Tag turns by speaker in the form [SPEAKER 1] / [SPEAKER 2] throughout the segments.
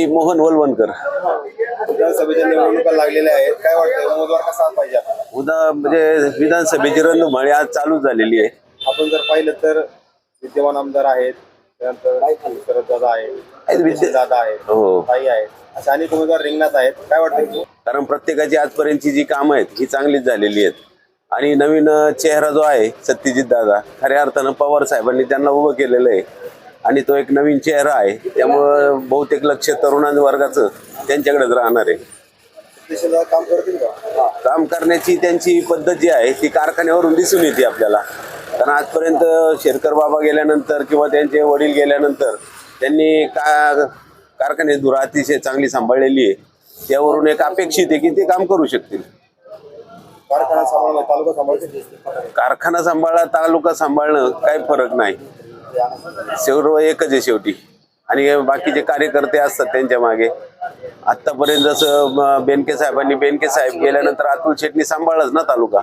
[SPEAKER 1] मी मोहन वलवणकर.
[SPEAKER 2] विधानसभेच्या निवडणुका लागलेल्या आहेत. काय वाटतं उमेदवार कसा पाहिजे आपल्याला
[SPEAKER 1] उदा म्हणजे विधानसभेची रणधुमाळी आज चालू झालेली आहे.
[SPEAKER 2] आपण जर पाहिलं तर विद्यमान आमदार आहेत. त्यानंतर शरद दादा आहेत
[SPEAKER 1] विद्य-
[SPEAKER 2] दादा आहेत
[SPEAKER 1] हो.
[SPEAKER 2] ताई आहेत. असे अनेक उमेदवार रिंगणात आहेत. काय वाटतं
[SPEAKER 1] कारण प्रत्येकाची आजपर्यंतची जी कामं आहेत ही चांगलीच झालेली आहेत. आणि नवीन अं, चेहरा जो आहे सत्यजित दादा खऱ्या अर्थानं पवार साहेबांनी त्यांना उभं केलेलं आहे. आणि तो एक नवीन चेहरा आहे. त्यामुळं बहुतेक लक्ष तरुणां वर्गाचं त्यांच्याकडेच राहणार आहे.
[SPEAKER 2] देशाला काम करतील का
[SPEAKER 1] काम करण्याची त्यांची पद्धत जी आहे ती कारखान्यावरून दिसून येते आपल्याला. कारण आजपर्यंत शेरकर बाबा गेल्यानंतर किंवा त्यांचे वडील गेल्यानंतर त्यांनी का कारखान्याची धुरा अतिशय चांगली सांभाळलेली आहे. त्यावरून एक अपेक्षित आहे की ते काम करू शकतील.
[SPEAKER 2] कारखाना सांभाळणं तालुका सांभाळतील
[SPEAKER 1] कारखाना सांभाळा तालुका सांभाळणं काही फरक नाही. सर्व एकच आहे शेवटी. आणि बाकीचे कार्यकर्ते असतात त्यांच्या मागे. आतापर्यंत जसं बेनके साहेबांनी बेनके साहेब गेल्यानंतर अतुल शेट्टी सांभाळलाच ना तालुका.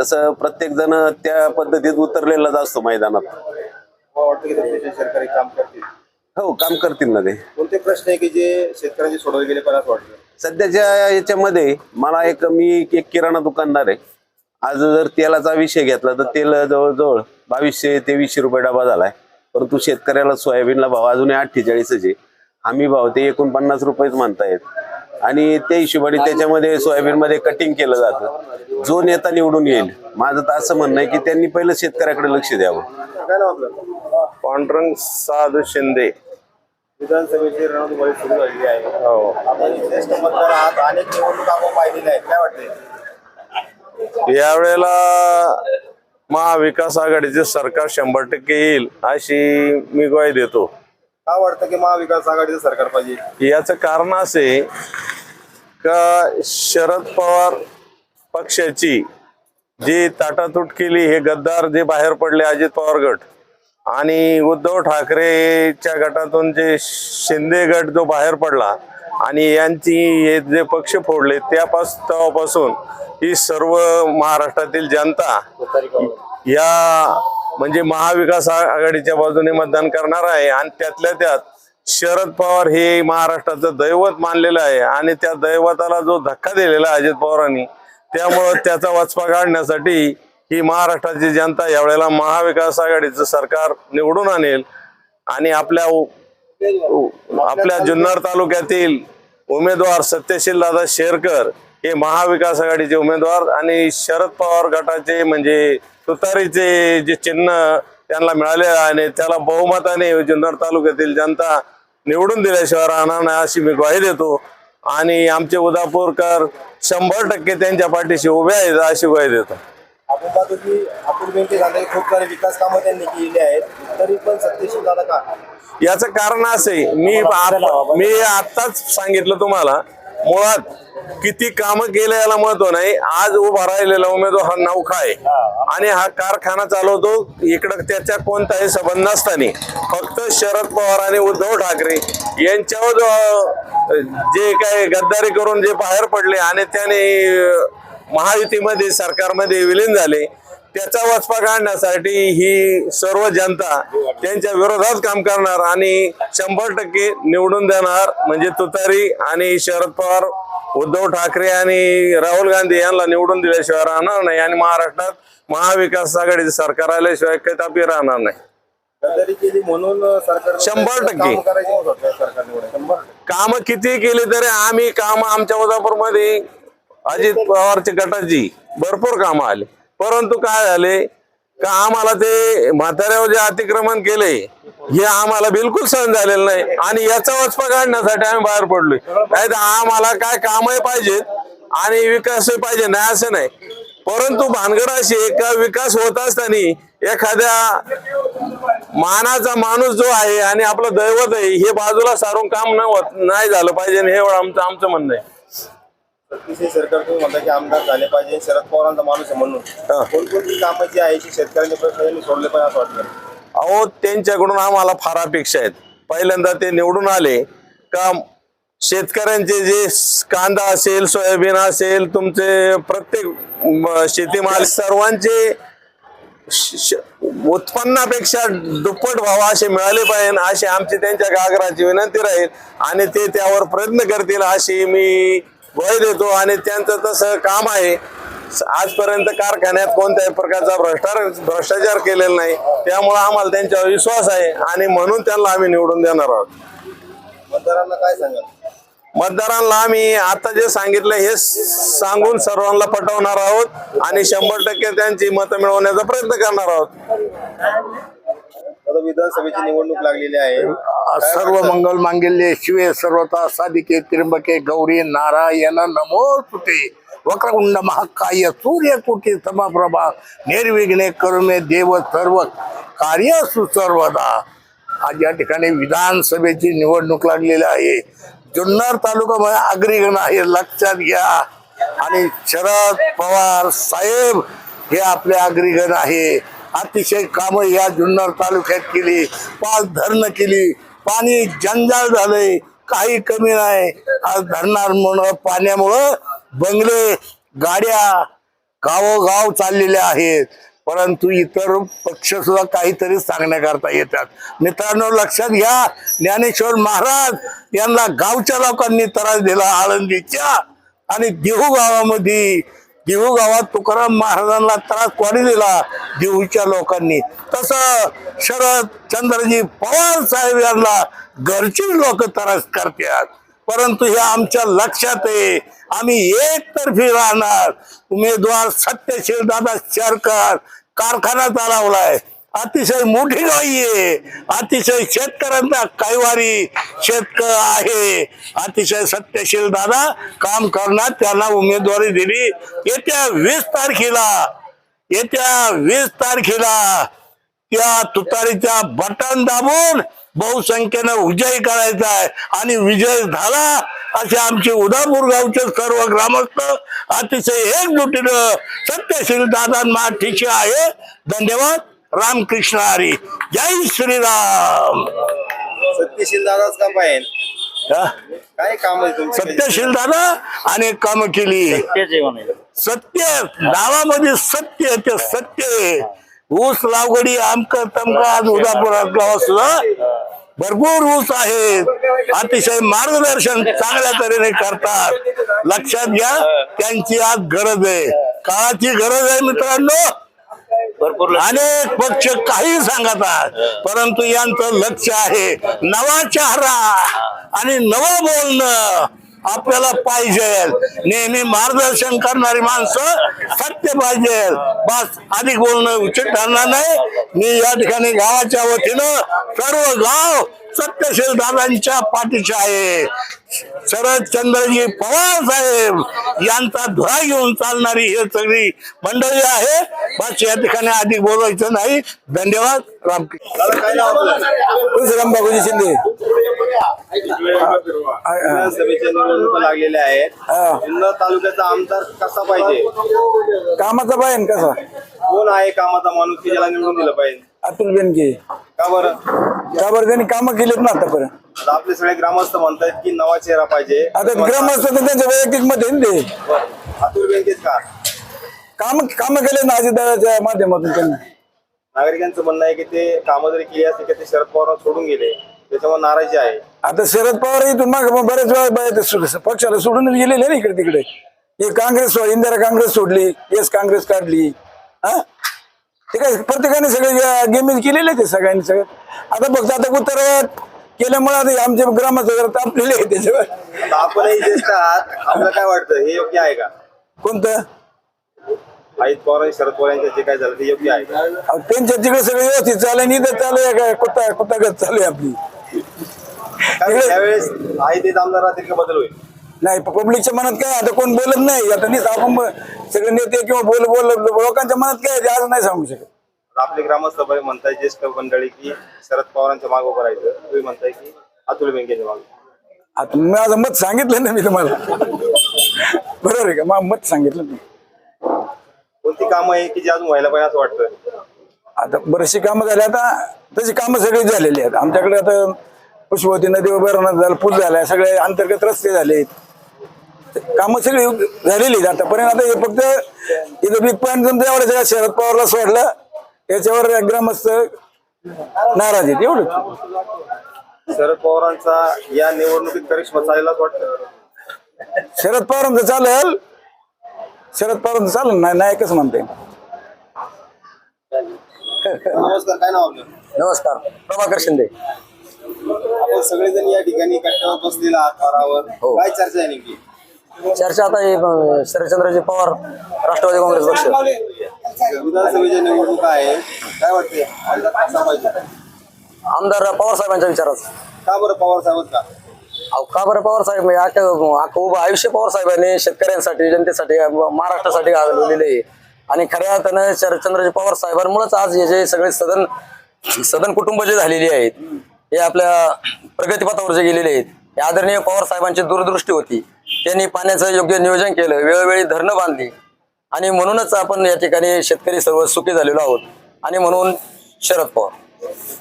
[SPEAKER 1] तसं प्रत्येक जण त्या पद्धतीत उतरलेलाच असतो मैदानात. हो काम करतील ना ते.
[SPEAKER 2] कोणते प्रश्न आहे की जे शेतकऱ्यांचे सोडवले गेले पण असं वाटतं?
[SPEAKER 1] सध्याच्या याच्यामध्ये मला एक मी एक किराणा दुकानदार आहे. आज जर तेलाचा विषय घेतला तर तेल जवळजवळ बावीसशे तेवीसशे रुपये डबा झालाय. परंतु शेतकऱ्याला सोयाबीनला भाव अजूनही अठ्ठेचाळीसच आहे. हमी भाव ते एकोणपन्नास रुपयेच म्हणतायत. आणि त्या हिशोबाने त्याच्यामध्ये सोयाबीनमध्ये कटिंग केलं जातं. जो नेता निवडून येईल. माझं तर असं म्हणणं आहे की त्यांनी पहिलं शेतकऱ्याकडे लक्ष द्यावं.
[SPEAKER 3] पांडुरंग साधू शिंदे.
[SPEAKER 2] विधानसभेची रणधुमाळी सुरू झालेली आहे.
[SPEAKER 3] हो.
[SPEAKER 2] आपण ज्येष्ठ मतदार आहात. अनेक निवडणुका आपण पाहिलेल्या आहेत. काय वाटतंय?
[SPEAKER 3] यावेळेला महाविकास आघाडीचे सरकार शंभर टक्के येईल अशी मी ग्वाही देतो.
[SPEAKER 2] का वाटतं की महाविकास आघाडीचं सरकार पाहिजे?
[SPEAKER 3] याचं कारण असे का शरद पवार पक्षाची जी ताटातूट केली हे गद्दार जे बाहेर पडले अजित पवार गट आणि उद्धव ठाकरेच्या गटातून जे शिंदे गट जो बाहेर पडला आणि यांची हे जे पक्ष फोडले त्यापास तेव्हापासून ही सर्व महाराष्ट्रातील जनता या म्हणजे महाविकास आघाडीच्या बाजूने मतदान करणार आहे आणि त्यातल्या त्यात शरद पवार हे महाराष्ट्राचं दैवत मानलेलं आहे आणि त्या दैवताला जो धक्का दिलेला अजित पवारांनी त्यामुळं त्याचा वचपा काढण्यासाठी ही महाराष्ट्राची जनता यावेळेला महाविकास आघाडीचं सरकार निवडून आणेल आणि आपल्या आपल्या जुन्नर तालुक्यातील उमेदवार सत्यशील दादा शेरकर हे महाविकास आघाडीचे उमेदवार आणि शरद पवार गटाचे म्हणजे तुतारीचे जे चिन्ह त्यांना मिळाले आणि त्याला बहुमताने जुन्नर तालुक्यातील जनता निवडून दिल्याशिवाय राहणार नाही अशी मी ग्वाही देतो. आणि आमचे उदापूरकर शंभर टक्के त्यांच्या पाठीशी उभे आहेत अशी ग्वाही देतो.
[SPEAKER 2] आपण पाहतो की झाले खूप सारे विकास कामं त्यांनी केलेली आहेत. तरी पण सत्यशील दादा का?
[SPEAKER 3] याचं कारण असे मी मी आताच सांगितलं तुम्हाला मुळात किती कामं केले याला महत्त्व नाही. आज उभा राहिलेला उमेदवार हा नौखा आहे. आणि हा कारखाना चालवतो इकडं त्याच्या कोणताही संबंध नसताना. फक्त शरद पवार आणि उद्धव ठाकरे यांच्यावर जो, जे काय गद्दारी करून जे बाहेर पडले आणि त्याने महायुतीमध्ये सरकारमध्ये विलीन झाले त्याचा वचपा काढण्यासाठी ही सर्व जनता त्यांच्या विरोधात काम करणार आणि शंभर टक्के निवडून देणार म्हणजे तुतारी आणि शरद पवार उद्धव ठाकरे आणि राहुल गांधी यांना निवडून दिल्याशिवाय राहणार नाही आणि महाराष्ट्रात महाविकास आघाडीचे सरकार आल्याशिवाय कदापि राहणार नाही.
[SPEAKER 2] म्हणून
[SPEAKER 3] शंभर टक्के.
[SPEAKER 2] काम
[SPEAKER 3] किती केली तरी आम्ही काम आमच्या उदापूरमध्ये अजित पवारच्या गटाची भरपूर कामं आले. परंतु काय झाले? का आम्हाला ते म्हाताऱ्यावर जे अतिक्रमण केले हे आम्हाला बिलकुल सहन झालेलं नाही. आणि याचा वचपा काढण्यासाठी आम्ही बाहेर पडलोय. नाही तर आम्हाला काय कामही पाहिजेत आणि विकासही पाहिजे. नाही असं नाही. परंतु भानगड अशी का विकास होत असताना एखाद्या मानाचा माणूस जो आहे आणि आपलं दैवत आहे हे बाजूला सारून काम न होत नाही झालं पाहिजे आणि हे आमचं आमचं म्हणणं आहे.
[SPEAKER 2] अतिशय सरकार तुम्ही म्हणता की आमदार झाले पाहिजे. शरद पवारांचा माणूस आहे म्हणून.
[SPEAKER 3] हा.
[SPEAKER 2] कोणकोणती कामं जी आहे शेतकऱ्यांचे प्रश्न सोडले पाहिजे असं वाटतं.
[SPEAKER 3] अहो त्यांच्याकडून आम्हाला फार अपेक्षा आहेत. पहिल्यांदा ते निवडून आले का शेतकऱ्यांचे जे स- कांदा असेल सोयाबीन असेल तुमचे प्रत्येक म, शेतीमाल सर्वांचे श- श- उत्पन्नापेक्षा दुप्पट भाव असे मिळाले पाहिजे अशी आमची त्यांच्या गागराची विनंती राहील आणि ते त्यावर प्रयत्न करतील अशी मी ग्वाही देतो आणि त्यांचं तसं काम आहे. आजपर्यंत कारखान्यात कोणत्याही प्रकारचा भ्रष्टाचार भ्रष्टाचार केलेला नाही. त्यामुळे आम्हाला त्यांच्यावर विश्वास आहे आणि म्हणून त्यांना आम्ही निवडून देणार आहोत.
[SPEAKER 2] मतदारांना काय सांगाल?
[SPEAKER 3] मतदारांना आम्ही आता जे सांगितलं हे सांगून सर्वांना पटवणार आहोत आणि शंभर टक्के त्यांची मतं मिळवण्याचा प्रयत्न करणार आहोत.
[SPEAKER 2] आता विधानसभेची निवडणूक लागलेली आहे.
[SPEAKER 4] सर्व मंगल मांगल्ये शिवे सर्वता साधिके त्र्यंबके गौरी नारायण नमो तुते वक्रकुंड महाकाय सूर्यकोटी समप्रभा निर्विघ्ने करुमे देव सर्व कार्य सुसर्वदा. आज या ठिकाणी विधानसभेची निवडणूक लागलेली आहे. जुन्नर तालुका अग्रगण आहे लक्षात घ्या. आणि शरद पवार साहेब हे आपले अग्रगण आहे. अतिशय कामं या जुन्नर तालुक्यात केली पाच धरणं केली पाणी जंजाळ झालंय काही कमी नाही. आज धरणामुळं पाण्यामुळं बंगले गाड्या गावोगाव चाललेल्या आहेत. परंतु इतर पक्ष सुद्धा काहीतरी सांगण्याकरता येतात. मित्रांनो लक्षात घ्या ज्ञानेश्वर महाराज यांना गावच्या लोकांनी त्रास दिला आळंदीच्या आणि देहू गावामध्ये. देहू गावात तुकाराम महाराजांना त्रास कोणी दिला? देऊच्या लोकांनी. तसं शरद चंद्रजी पवार साहेब यांना घरचीच लोक त्रास करतात. परंतु हे आमच्या लक्षात आहे. आम्ही एकतर्फी राहणार. उमेदवार सत्यशील दादा शेरकर कारखाना चालवलाय अतिशय मोठी गाई आहे. अतिशय शेतकऱ्यांचा कैवारी शेतक आहे. अतिशय सत्यशील दादा काम करणार त्यांना उमेदवारी दिली. येत्या वीस तारखेला येत्या वीस तारखेला त्या तुतारीच्या बटन दाबून बहुसंख्येनं विजय करायचा आहे. आणि विजय झाला असे आमचे उदापूर गावचे सर्व ग्रामस्थ अतिशय एकजुटीनं सत्यशील दादांना ठिशी आहे. धन्यवाद. रामकृष्ण हरी. जय श्रीराम.
[SPEAKER 2] सत्यशील दादाच काम पाहिजे
[SPEAKER 4] हा?
[SPEAKER 2] काय काम आहे तुमचे?
[SPEAKER 4] सत्यशील दादा अनेक कामं केली. सत्य गावामध्ये सत्य ते सत्य आहे. ऊस लागवडी आमक तमक आज उदापुरात गावात सुद्धा भरपूर ऊस आहेत अतिशय मार्गदर्शन चांगल्या तऱ्हेने करतात. लक्षात घ्या त्यांची आज गरज आहे. काळाची गरज आहे मित्रांनो. अनेक पक्ष काही सांगतात परंतु यांचं लक्ष आहे नवा चेहरा आणि नवं बोलणं आपल्याला पाहिजे. नेहमी मार्गदर्शन करणारी माणसं सत्य पाहिजे. बस अधिक बोलणं उचित ठरणार नाही. मी या ठिकाणी गावाच्या वतीनं सर्व गाव सत्यशील दादांच्या पाठीचे आहे. शरदचंद्रजी पवार साहेब यांचा धुरा घेऊन चालणारी हे सगळी मंडळी आहे. बस या ठिकाणी अधिक बोलायचं नाही. धन्यवाद. राम बाबूजी शिंदे.
[SPEAKER 2] विधानसभेच्या निवडणुका लागलेल्या आहेत जुन्नर तालुक्याचा आमदार कसा पाहिजे?
[SPEAKER 5] कामाचा पाहिजे कसा?
[SPEAKER 2] कोण आहे कामाचा माणूस की ज्याला निवडून दिलं पाहिजे?
[SPEAKER 5] अतुल बेनके.
[SPEAKER 2] का बरं?
[SPEAKER 5] का बरं त्यांनी कामं केलीत ना आतापर्यंत.
[SPEAKER 2] आता आपले सगळे ग्रामस्थ म्हणतात की नवा चेहरा पाहिजे.
[SPEAKER 5] आता ग्रामस्थ तर त्यांच्या वैयक्तिक मत आहे ना ते.
[SPEAKER 2] अतुल बँकेत का?
[SPEAKER 5] काम कामं केले ना अजितदादाच्या माध्यमातून त्यांनी.
[SPEAKER 2] नागरिकांचं म्हणणं आहे की ते कामं जरी केली असते की ते शरद पवार सोडून गेले. त्याच्यामुळे नाराजी आहे.
[SPEAKER 5] आता शरद पवार इथून माग बऱ्याच वेळा बाहेर सु- पक्षाला सोडून गेलेले ना इकडे तिकडे. हे काँग्रेस सो- इंदिरा काँग्रेस सोडली येस काँग्रेस काढली. हा? ते काय प्रत्येकाने सगळे गेम केलेले ते सगळ्यांनी सगळं. आता फक्त आता उत्तर केल्यामुळे आता आमच्या ग्रामाचं जरा तापलेले आहे त्याच्यावर.
[SPEAKER 2] आता आपणही ज्येष्ठ आहात आपलं काय वाटतं? हे योग्य आहे का?
[SPEAKER 5] कोणतं?
[SPEAKER 2] अजित पवार आणि शरद पवार यांच्यात जे काय झालं ते योग्य आहे का?
[SPEAKER 5] अहो, त्यांच्या तिकडे सगळं व्यवस्थित चालू तर चालू आहे काय कुत्ता कुत्तागत चालू आहे आपली.
[SPEAKER 2] त्यावेळेस आहे तेच आमदार राहतील का बदल होईल.
[SPEAKER 5] नाही पब्लिकच्या मनात काय आता कोण बोलत नाही. आता नाही आपण ब- सगळे नेते किंवा बोल बोल लोकांच्या मनात काय आज नाही सांगू शकत.
[SPEAKER 2] आपले ग्रामस्थ बरे म्हणताय ज्येष्ठ मंडळी की शरद पवारांच्या मागं उभं राहायचं. तुम्ही म्हणताय की अतुल बेंकेच्या मागं.
[SPEAKER 5] आता माझं मत सांगितलं ना मी तुम्हाला. बरोबर आहे का? माझं मत सांगितलं मी.
[SPEAKER 2] कोणती कामं आहे की जी अजून व्हायला पाहिजे असं वाटतं
[SPEAKER 5] आता बरेचशी कामं झाली. आता तशी कामं सगळी झालेली आहेत. आमच्याकडे आता पुष्पवती नदी उभारणार झालं पूल झालाय सगळे अंतर्गत रस्ते झाले कामं सगळी झालेली आतापर्यंत. आता हे फक्त इथं बिग पॉईंट तुमचं एवढं सगळं शरद पवारला सोडलं. त्याच्यावर ग्रामस्थ नाराज आहेत. एवढं.
[SPEAKER 2] शरद पवारांचा या निवडणुकीत करिश्मा चालेलाच वाटतं.
[SPEAKER 5] शरद पवारांचं चालेल. शरद पवारांचं चालेल. नाही नाही कसं म्हणते
[SPEAKER 2] नमस्कार काय नाव आपलं?
[SPEAKER 6] नमस्कार प्रभाकर शिंदे.
[SPEAKER 2] आपण सगळेजण या ठिकाणी कट्ट्यावर बसलेला आहात पारावर
[SPEAKER 6] हो.
[SPEAKER 2] काय चर्चा आहे नेमकी?
[SPEAKER 6] चर्चा आता हे शरदचंद्रजी पवार राष्ट्रवादी काँग्रेस पक्ष.
[SPEAKER 2] विधानसभेच्या निवडणुका आहे. काय वाटते आमदार
[SPEAKER 6] पवार साहेबांच्या विचारात.
[SPEAKER 2] का बरं पवार साहेब का
[SPEAKER 6] अहो का बरं पवार साहेब? म्हणजे अख्खं अख्खं उभं आयुष्य पवार साहेबांनी शेतकऱ्यांसाठी जनतेसाठी महाराष्ट्रासाठी घालवलेले आहे. आणि खऱ्या अर्थानं शरदचंद्रजी पवार साहेबांमुळेच आज हे जे सगळे सदन सदन कुटुंब जे झालेली आहेत हे आपल्या प्रगतीपथावर जे गेलेले आहेत हे आदरणीय पवार साहेबांची दूरदृष्टी होती. त्यांनी पाण्याचं योग्य नियोजन केलं वेळोवेळी धरणं बांधली. आणि म्हणूनच आपण या ठिकाणी शेतकरी सर्व सुखी झालेलो आहोत. आणि म्हणून शरद पवार.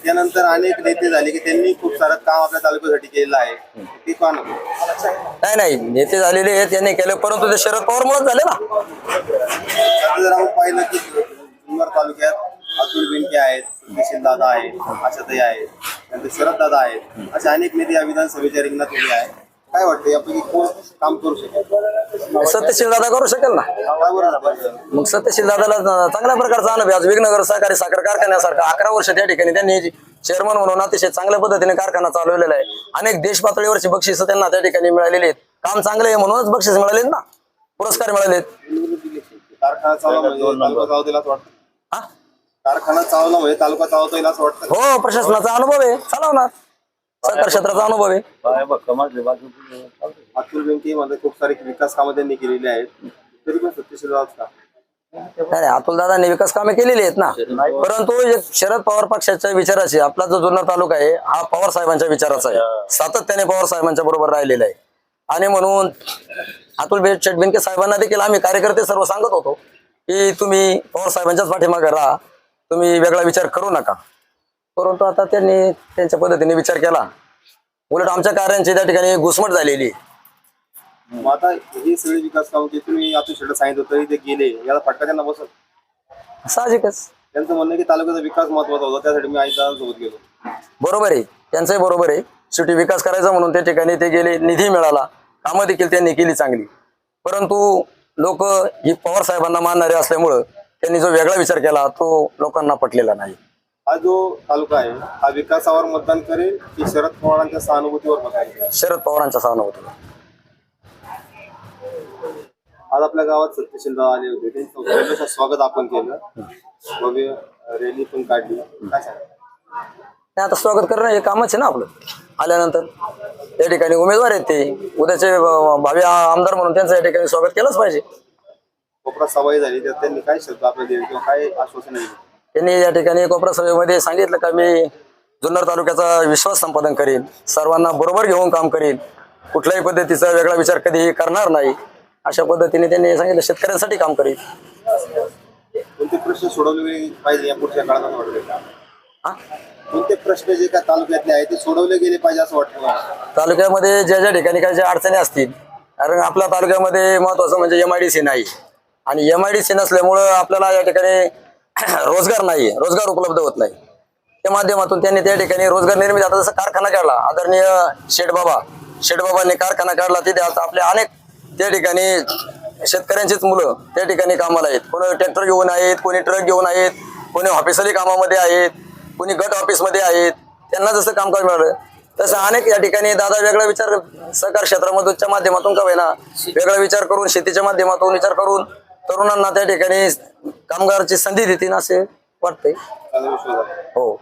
[SPEAKER 2] त्यानंतर अनेक नेते झाले की त्यांनी खूप सारं काम आपल्या तालुक्यासाठी केलेलं आहे. ते का नको
[SPEAKER 6] नाही नाही नेते झालेले आहेत त्यांनी केलं परंतु ते शरद पवार मुळे झाले ना.
[SPEAKER 2] आता जर आपण पाहिलं की जुन्नर तालुक्यात अतुल बेनके आहेत सुशील दादा आहेत आशाताई आहेत नंतर शरद दादा आहेत. असे अनेक नेते या विधानसभेच्या रिंगणात उभे आहेत. काय वाटतं यापैकी कोण काम करू शकेल
[SPEAKER 6] सत्यशील दादा करू शकेल ना?
[SPEAKER 2] काय बरं
[SPEAKER 6] मग सत्यशील दादाला चांगल्या प्रकारचा अनुभव आहे. आज विघ्नगर सहकारी साखर कारखान्यासारखा अकरा वर्ष त्या ठिकाणी त्यांनी चेअरमन म्हणून अतिशय चांगल्या पद्धतीने कारखाना चालवलेला आहे. अनेक देश पातळीवरची बक्षिसं त्यांना त्या ठिकाणी मिळालेली आहेत. काम चांगलं आहे म्हणूनच बक्षीस मिळालेत ना? पुरस्कार मिळालेत.
[SPEAKER 2] कारखाना म्हणजे तालुका चालवता येईल असं वाटतं.
[SPEAKER 6] हा?
[SPEAKER 2] कारखाना चालवला म्हणजे तालुका येईल असं वाटतं.
[SPEAKER 6] हो प्रशासनाचा अनुभव आहे. चालवणार. सहकार क्षेत्राचा अनुभव आहे.
[SPEAKER 2] अतुल बेनके मध्ये खूप सारे विकास कामं त्यांनी केलेली आहेत. तरी पण सत्यशील दादा का?
[SPEAKER 6] नाही नाही, अतुलदादांनी विकास कामे केलेली आहेत ना. परंतु एक शरद पवार पक्षाच्या विचाराची आपला जो जुन्नर तालुका आहे हा पवार साहेबांच्या विचाराचा आहे. सातत्याने पवार साहेबांच्या बरोबर राहिलेला आहे. आणि म्हणून अतुल चटबिनके साहेबांना देखील आम्ही कार्यकर्ते सर्व सांगत होतो की तुम्ही पवार साहेबांच्याच पाठीमागे राहा. तुम्ही वेगळा विचार करू नका. परंतु आता त्यांनी त्यांच्या पद्धतीने विचार केला. उलट आमच्या कार्यांची त्या ठिकाणी घुसमट झालेली.
[SPEAKER 2] मग आता हे सगळे विकास कामं जे तुम्ही सांगितलं तरी ते गेले याला फटका त्यांना बसत
[SPEAKER 6] साहजिकच.
[SPEAKER 2] त्यांचं म्हणणं की तालुक्याचा विकास महत्त्वाचा होता त्यासाठी मी आई सोबत गेलो.
[SPEAKER 6] बरोबर आहे. त्यांचंही बरोबर आहे. शेवटी विकास करायचा म्हणून त्या ठिकाणी ते गेले निधी मिळाला. कामं देखील त्यांनी केली चांगली. परंतु लोक ही पवार साहेबांना मानणारे असल्यामुळं त्यांनी जो वेगळा विचार केला तो लोकांना पटलेला नाही.
[SPEAKER 2] हा जो तालुका आहे हा विकासावर मतदान करेल की शरद पवारांच्या सहानुभूतीवर मतदान करेल?
[SPEAKER 6] शरद पवारांचा सहानुभूती
[SPEAKER 2] आज आपल्या गावात सत्यशील दादा आले होते. त्यांचं स्वागत आपण केलं. भव्य रॅली पण काढली. काय सांगा
[SPEAKER 6] नाही, आता स्वागत करणं हे कामच आहे ना आपलं. आल्यानंतर या ठिकाणी उमेदवार आहेत ते. उद्याचे अं, भावी आमदार म्हणून त्यांचं या ठिकाणी स्वागत केलंच पाहिजे.
[SPEAKER 2] कोपरा सवाई झाली. तर त्यांनी काय शब्द आपल्याला दिले किंवा काय आश्वासन दिले?
[SPEAKER 6] त्यांनी या ठिकाणी कोपरा सभेमध्ये सांगितलं का मी जुन्नर तालुक्याचा विश्वास संपादन करेन सर्वांना बरोबर घेऊन काम करेन. कुठल्याही पद्धतीचा वेगळा विचार कधीही करणार नाही. अशा पद्धतीने त्यांनी सांगितलं शेतकऱ्यांसाठी काम करेन.
[SPEAKER 2] कोणते प्रश्न सोडवले पाहिजे या पुढच्या काळात असं वाटतं? कोणते प्रश्न जे काय तालुक्यातले आहेत ते सोडवले गेले पाहिजे असं वाटतं.
[SPEAKER 6] तालुक्यामध्ये ज्या ज्या ठिकाणी काही ज्या अडचणी असतील कारण आपल्या तालुक्यामध्ये महत्वाचं म्हणजे एम आय डी सी नाही. आणि एम आय डी सी नसल्यामुळं आपल्याला या ठिकाणी रोजगार नाही रोजगार उपलब्ध होत नाही. त्या माध्यमातून त्यांनी त्या ठिकाणी रोजगार निर्मिती. आता जसं कारखाना काढला. आदरणीय शेठबाबा शेठबाबांनी कारखाना काढला. तिथे आता आपले अनेक त्या ठिकाणी शेतकऱ्यांचीच मुलं त्या ठिकाणी कामाला आहेत. कोणी ट्रॅक्टर घेऊन आहेत कोणी ट्रक घेऊन आहेत कोणी ऑफिसली कामामध्ये आहेत कोणी गट ऑफिसमध्ये आहेत. त्यांना जसं कामकाज मिळालं तसं अनेक या ठिकाणी दादा वेगळा विचार सहकार क्षेत्रामधूनच्या माध्यमातून का होईना वेगळा विचार करून शेतीच्या माध्यमातून विचार करून तरुणांना त्या ठिकाणी कामगाराची संधी देतील असे
[SPEAKER 2] आहे
[SPEAKER 6] हो.